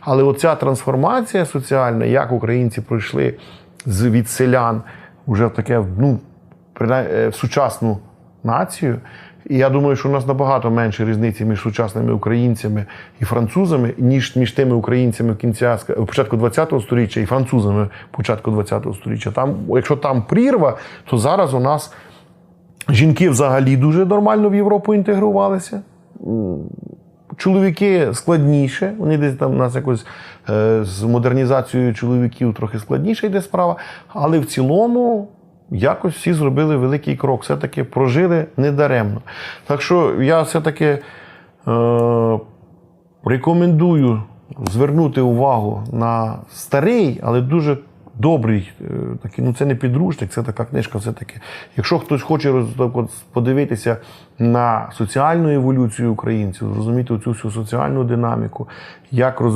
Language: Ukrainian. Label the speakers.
Speaker 1: Але оця трансформація соціальна, як українці пройшли з від селян вже в таке ну, е, в сучасну націю. І я думаю, що у нас набагато менше різниці між сучасними українцями і французами, ніж між тими українцями кінця початку ХХ століття і французами початку ХХ століття. Там, якщо там прірва, то зараз у нас жінки взагалі дуже нормально в Європу інтегрувалися. Чоловіки складніше, вони десь там у нас якось е, з модернізацією чоловіків трохи складніше йде справа. Але в цілому якось всі зробили великий крок. Все-таки прожили недаремно. Так що я все-таки е, рекомендую звернути увагу на старий, але дуже добрий. е, Такий, ну це не підручник, це така книжка. Все-таки. Якщо хтось хоче роз- подивитися на соціальну еволюцію українців, зрозуміти цю всю соціальну динаміку, як розвивається.